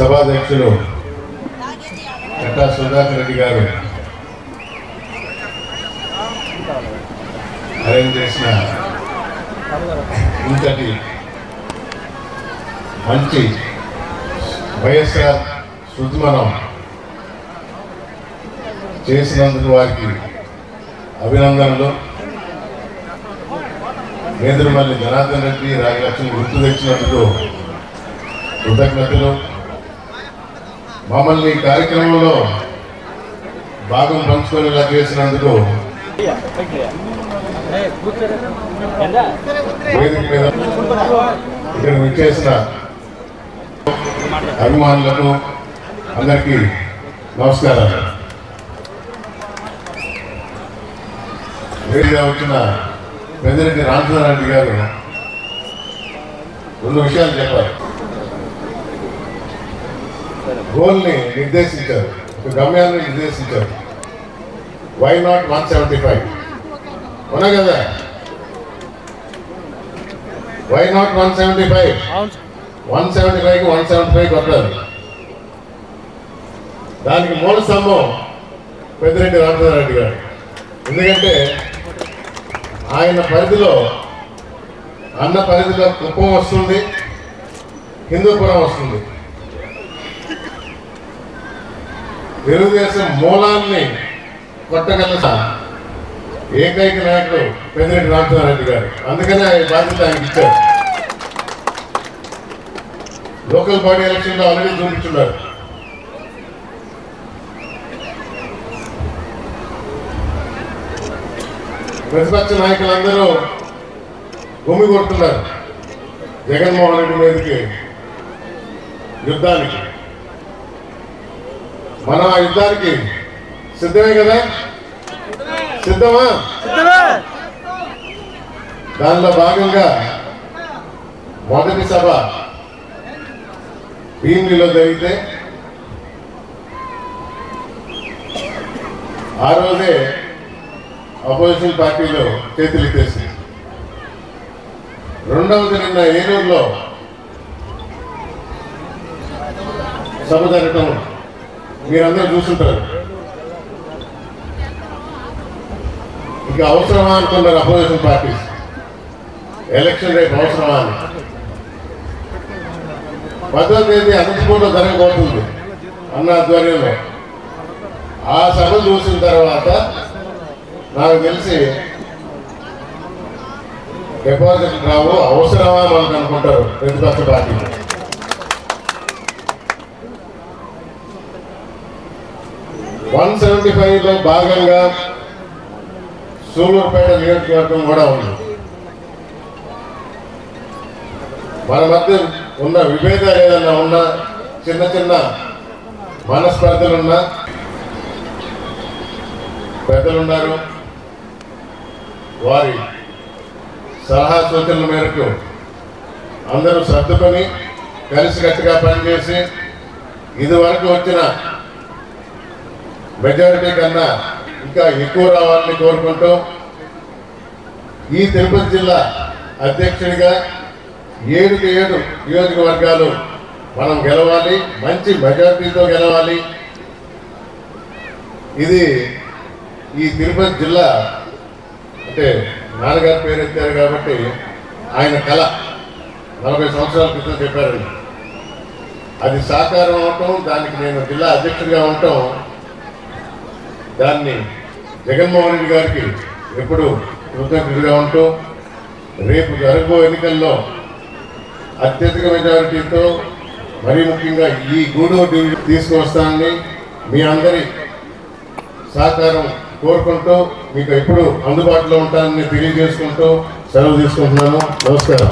సభాధ్యక్షులు కట్టా సుధాకర్ రెడ్డి గారు అరేంజ్ చేసిన ఇంతటి మంచి వైఎస్ఆర్ శృతిమనం చేసినందుకు వారికి అభినందనలు. నేంద్రమల్లి జనార్దన్ రెడ్డి రాజలక్ష్మి గుర్తు తెచ్చినందుకు కృతజ్ఞతలు. మమ్మల్ని ఈ కార్యక్రమంలో భాగం పంచుకునేలా చేసినందుకు ఇక్కడ విచ్చేసిన అభిమానులకు అందరికీ నమస్కారాలు. వేడిగా వచ్చిన పెద్దరెడ్డి రామచంద్రారెడ్డి గారు రెండు విషయాలు చెప్పారు. గోల్ని నిర్దేశించారు. గమ్యాన్ని నిర్దేశించారు. Why not one seventy five అవునా కదా? Why not one seventy five one seventy five one seventy five కొట్టాలి దానికి మూల స్తంభం పెద్దిరెడ్డి రామచంద్రారెడ్డి గారు. ఎందుకంటే ఆయన పరిధిలో అన్న పరిధిలో కుప్పం వస్తుంది హిందూపురం వస్తుంది. తెలుగుదేశం మూలాన్ని కొట్టగల ఏకైక నాయకుడు పెద్దిరెడ్డి రామచంద్రారెడ్డి గారు. అందుకనే ఆయన బాధ్యత ఆయనకి ఇచ్చారు. లోకల్ బాడీ ఎలక్షన్లో ఆల్రెడీ చూపించున్నారు. ప్రతిపక్ష నాయకులందరూ భూమి కొడుతున్నారు. జగన్మోహన్ రెడ్డి మీదకి యుద్ధానికి. మనం ఆ యుద్ధానికి సిద్ధమే కదా? సిద్ధమా? దానిలో భాగంగా మొదటి సభ భీమిలిలో జరిగితే ఆ రోజే అపోజిషన్ పార్టీలో చేతులు ఎత్తేసింది. రెండవది నిన్న ఏలూరులో సభ జరగటం మీరందరూ చూస్తుంటారు. ఇంకా అవసరమా అనుకున్నారు అపోజిషన్ పార్టీస్. ఎలక్షన్ రేపు అవసరమా అని. పదో తేదీ అనంతపూర్లో జరగబోతుంది అన్న ఆధ్వర్యంలో. ఆ సభ చూసిన తర్వాత నాకు తెలిసి డిపాజిట్ రావు అవసరమా మనకు అనుకుంటారు ప్రతిపక్ష పార్టీలు. వన్ సెవెంటీ ఫైవ్లో భాగంగా సూలూరుపేట నియోజకవర్గం కూడా ఉంది. మన మధ్య ఉన్న విభేదాలు ఏదైనా ఉన్నా చిన్న చిన్న మనస్పర్ధలున్నా పెద్దలున్నారు. వారి సలహా సూచనల మేరకు అందరూ సర్దుకొని కలిసికట్టుగా పనిచేసి ఇదివరకు వచ్చిన మెజారిటీ కన్నా ఇంకా ఎక్కువ రావాలని కోరుకుంటూ ఈ తిరుపతి జిల్లా అధ్యక్షుడిగా ఏడుకి ఏడు నియోజకవర్గాలు మనం గెలవాలి మంచి మెజారిటీతో గెలవాలి. ఇది ఈ తిరుపతి జిల్లా అంటే నాన్నగారు పేరు ఎత్తారు కాబట్టి ఆయన కళ. నలభై సంవత్సరాల క్రితం చెప్పారండి అది సాకారం అవటం దానికి నేను జిల్లా అధ్యక్షుడిగా ఉండటం దాన్ని జగన్మోహన్ రెడ్డి గారికి ఎప్పుడు కృతజ్ఞతగా ఉంటూ రేపు జరగబో ఎన్నికల్లో అత్యధిక మెజారిటీతో మరీ ముఖ్యంగా ఈ గూడూరు డివిజన్ తీసుకువస్తానని మీ అందరి సహకారం కోరుకుంటూ మీకు ఎప్పుడు అందుబాటులో ఉంటానని తెలియజేసుకుంటూ సెలవు తీసుకుంటున్నాను. నమస్కారం.